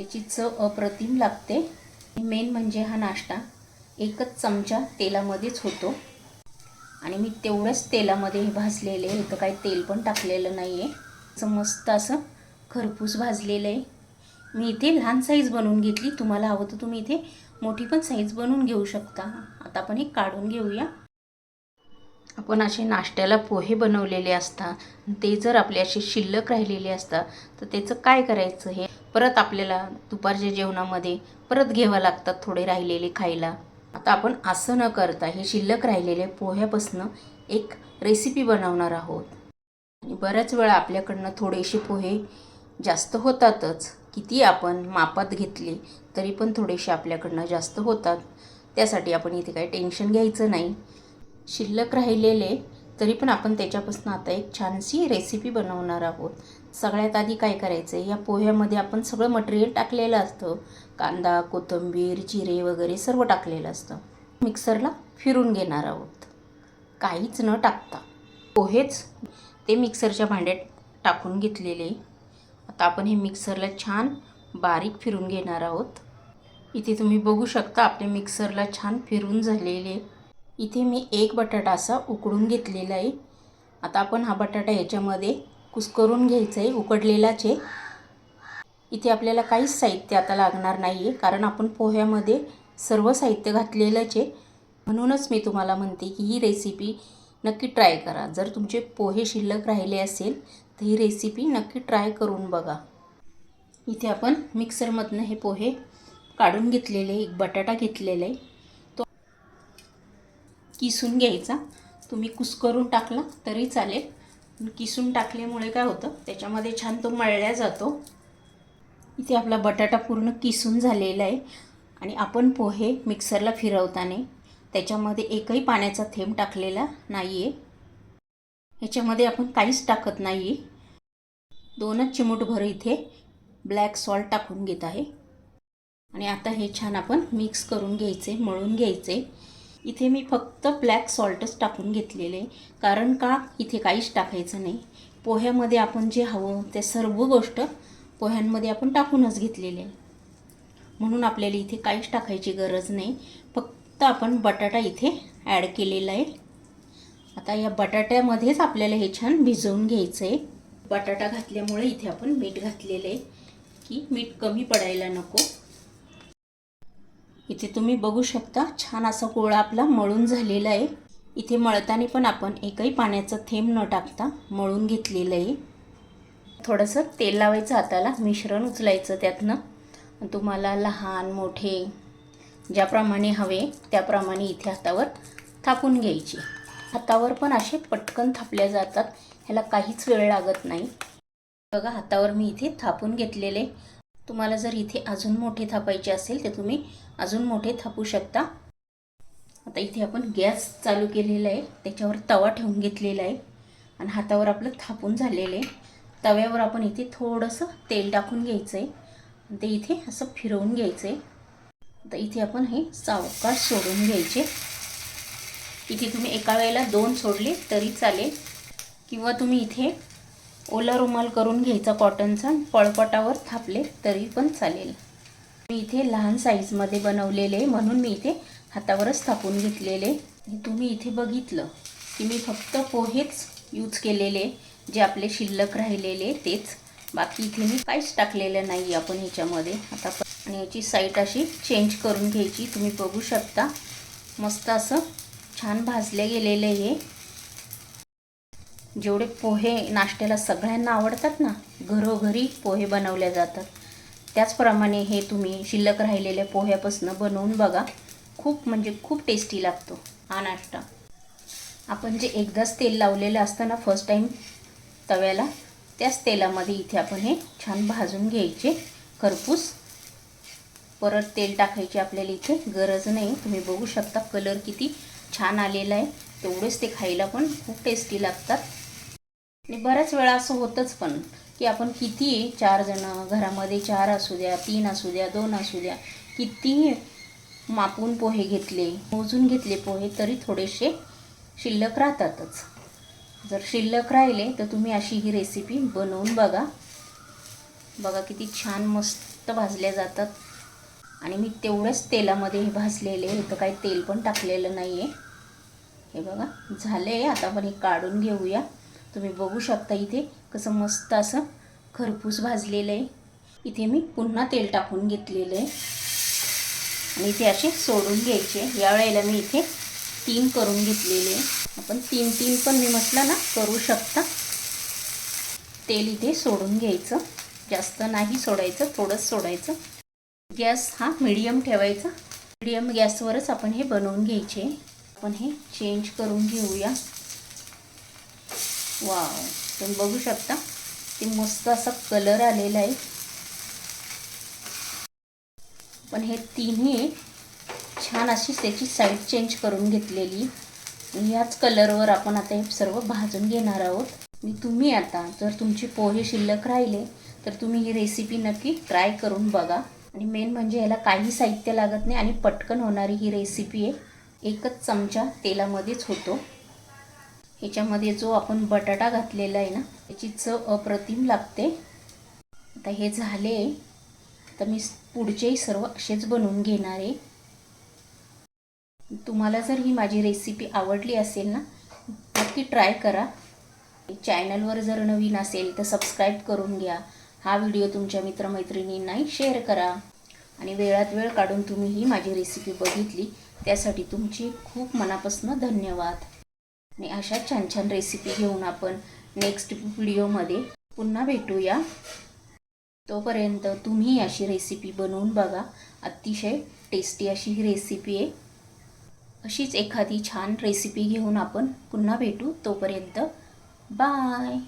त्याची चव अप्रतिम लागते. मेन म्हणजे हा नाश्ता. एकच चमचा तेलामध्येच होतो. आणि मी तेवढंच तेलामध्ये हे भाजलेले आहे. इथं काही तेल पण टाकलेलं नाही आहे असं मस्त असं खरपूस भाजलेलं आहे. मी इथे लहान साईज बनवून घेतली. तुम्हाला हवं तर तुम्ही इथे मोठी पण साईज बनवून घेऊ शकता. आता आपण हे काढून घेऊया. आपण असे नाश्त्याला पोहे बनवलेले असतात. ते जर आपले असे शिल्लक राहिलेले असतात तर त्याचं काय करायचं हे? परत आपल्याला दुपारच्या जेवणामध्ये परत घ्यावं लागतात थोडे राहिलेले खायला. आता आपण असं न करता हे शिल्लक राहिलेले पोह्यापासनं एक रेसिपी बनवणार आहोत. आणि बऱ्याच वेळा आपल्याकडनं थोडेसे पोहे जास्त होतातच. किती आपण मापात घेतले तरी पण थोडेसे आपल्याकडनं जास्त होतात. त्यासाठी आपण इथे काही टेन्शन घ्यायचं नाही. शिल्लक राहिलेले तरी पण आपण त्याच्यापासून आता एक छानशी रेसिपी बनवणार आहोत. सगळ्यात आधी काय करायचं? आहे या पोह्यामध्ये आपण सगळं मटेरियल टाकलेलं असतं. कांदा कोथिंबीर जिरे वगैरे सर्व टाकलेलं असतं. मिक्सरला फिरून घेणार आहोत. काहीच न टाकता. पोहेच ते मिक्सरच्या भांड्यात टाकून घेतलेले. आता आपण हे मिक्सरला छान बारीक फिरून घेणार आहोत. इथे तुम्ही बघू शकता आपले मिक्सरला छान फिरून झालेले. इथे मी एक बटाटा असा उकडून घेतलेला आहे. आता आपण हा बटाटा याच्यामध्ये कुस्करून घ्यायचं आहे उकडलेलाच आहे. इथे आपल्याला काहीच साहित्य आता लागणार नाही आहे कारण आपण पोह्यामध्ये सर्व साहित्य घातलेलंच आहे. म्हणूनच मी तुम्हाला म्हणते की ही रेसिपी नक्की ट्राय करा. जर तुमचे पोहे शिल्लक राहिले असेल तर ही रेसिपी नक्की ट्राय करून बघा. इथे आपण मिक्सरमधनं हे पोहे काढून घेतलेले एक बटाटा घेतलेला आहे. तो किसून घ्यायचा. तुम्ही कुस्करून टाकला तरी चालेल. किसून टाकल्यामुळे काय होतं? त्याच्यामध्ये छान तो मळल्या जातो. इथे आपला बटाटा पूर्ण किसून झालेला आहे. आणि आपण पोहे मिक्सरला फिरवताना त्याच्यामध्ये एकही पाण्याचा थेंब टाकलेला नाही आहे ह्याच्यामध्ये आपण काहीच टाकत नाही आहे दोनच चिमूटभर इथे ब्लॅक सॉल्ट टाकून घेत आहे. आणि आता हे छान आपण मिक्स करून घ्यायचे मळून घ्यायचे. इथे मी फक्त ब्लॅक सॉल्टच टाकून घेतलेले कारण का? इथे काहीच टाकायचं नाही. पोह्यामध्ये आपण जे हवं ते सर्व गोष्ट पोह्यांमध्ये आपण टाकूनच घेतलेले आहे. म्हणून आपल्याला इथे काहीच टाकायची गरज नाही. फक्त आपण बटाटा इथे ॲड केलेला आहे. आता या बटाट्यामध्येच आपल्याला हे छान भिजवून घ्यायचं आहे. बटाटा घातल्यामुळे इथे आपण मीठ घातलेलं आहे. की मीठ कमी पडायला नको. इथे तुम्ही बघू शकता छान असा गोळा आपला मळून झालेला आहे. इथे मळताना पण आपण एकही पाण्याचा थेंब न टाकता मळून घेतलेलं आहे. थोडंसं तेल लावायचं हाताला मिश्रण उचलायचं त्यातनं. तुम्हाला लहान मोठे ज्याप्रमाणे हवे त्याप्रमाणे इथे हातावर थापून घ्यायची. हातावर पण असे पटकन थापल्या जातात ह्याला काहीच वेळ लागत नाही. बघा हातावर मी इथे थापून घेतलेले. तुम्हाला जर इथे अजून मोठे थापायचे असेल तर तुम्ही अजून मोठे थापू शकता. आता इथे आपण गॅस चालू केलेला आहे. त्याच्यावर तवा ठेवून घेतलेला आहे. आणि हातावर आपलं थापून झालेलं आहे. तव्यावर आपण इथे थोडंसं तेल टाकून घ्यायचं आहे ते इथे असं फिरवून घ्यायचं आहे आता इथे आपण हे सावकाश सोडून घ्यायचे. इथे तुम्ही एका वेळेला दोन सोडले तरी चालेल. किंवा तुम्ही इथे ओला रुमाल करून घ्यायचा कॉटनचा पळपटावर थापले तरी पण चालेल. मी इथे लहान साईजमध्ये बनवलेले म्हणून मी इथे हातावरच थापून घेतलेले तुम्ही इथे बघितलं की मी फक्त पोहेच यूज केलेले जे आपले शिल्लक राहिलेले तेच. बाकी इथे मी काहीच टाकलेलं नाही आपण ह्याच्यामध्ये आता आणि याची साईट अशी चेंज करून घ्यायची तुम्ही बघू शकता. मस्त असं छान भाजले गेलेले हे जेवढे पोहे नाश्त्याला सगळ्यांना आवडतात ना घरोघरी पोहे बनवले जातात. त्याचप्रमाणे हे तुम्ही शिल्लक राहिलेल्या पोह्यापासून बनवून बघा. खूप म्हणजे खूप टेस्टी लागतो हा नाश्ता. आपण जे एकदाच तेल लावलेलं असतं ना फर्स्ट टाईम तव्याला त्याच तेलामध्ये इथे आपण हे छान भाजून घ्यायचे. खरपूस. परत तेल टाकायची आपल्याला इथे गरज नाही. तुम्ही बघू शकता कलर किती छान आलेला आहे. तेवढेच ते खायला पण खूप टेस्टी लागतात. आणि बऱ्याच वेळा असं होतंच पण की आपण किती चार जणं घरामध्ये चार असू द्या तीन असू द्या दोन असू द्या किती मापून पोहे घेतले मोजून घेतले पोहे तरी थोडेसे शिल्लक राहतातच. जर शिल्लक राहिले तर तुम्ही अशी ही रेसिपी बनवून बघा. बघा किती छान मस्त भाजल्या जातात. आणि मी तेवढंच तेलामध्ये हे भाजलेले इथं काही तेल पण टाकलेलं नाही आहे हे बघा झालं आहे आता आपण हे काढून घेऊया. तुम्ही बघू शकता इथे कसं मस्त असं खरपूस भाजलेलं आहे. इथे मी पुन्हा तेल टाकून घेतलेलं आहे. आणि इथे असे सोडून घ्यायचे. यावेळेला मी इथे तीन करून घेतलेले आहे. आपण तीन तीन पण मी म्हटलं ना करू शकता. तेल इथे सोडून घ्यायचं. जास्त नाही सोडायचं थोडंच सोडायचं. गॅस हा मिडियम ठेवायचा. मिडियम गॅसवरच आपण हे बनवून घ्यायचे. आपण हे चेंज करून घेऊया. वाव तुम्ही बघू शकता. ते मस्त असा कलर आलेला आहे. पण हे तिन्ही छान अशी त्याची साईड चेंज करून घेतलेली. याच कलरवर आपण आता हे सर्व भाजून घेणार आहोत. मी तुम्ही आता जर तुमची पोहे शिल्लक राहिले तर तुम्ही ही रेसिपी नक्की ट्राय करून बघा. आणि मेन म्हणजे याला काही साहित्य लागत नाही आणि पटकन होणारी ही रेसिपी आहे. एकच चमचा तेलामध्येच होतो. ह्याच्यामध्ये जो आपण बटाटा घातलेला आहे ना त्याची चव अप्रतिम लागते. आता हे झाले. तर मी पुढचेही सर्व असेच बनवून घेणार आहे. तुम्हाला जर ही माझी रेसिपी आवडली असेल ना नक्की ट्राय करा. चॅनलवर जर नवीन असेल तर सबस्क्राईब करून घ्या. हा व्हिडिओ तुमच्या मित्रमैत्रिणींनाही शेअर करा. आणि वेळात वेळ काढून तुम्ही ही माझी रेसिपी बघितली त्यासाठी तुमची खूप मनापासून धन्यवाद. आणि अशा छान छान रेसिपी घेऊन आपण नेक्स्ट व्हिडिओमध्ये पुन्हा भेटूया. तोपर्यंत तुम्ही अशी रेसिपी बनवून बघा. अतिशय टेस्टी अशी ही रेसिपी आहे. अशीच एखादी छान रेसिपी घेऊन आपण पुन्हा भेटू. तोपर्यंत बाय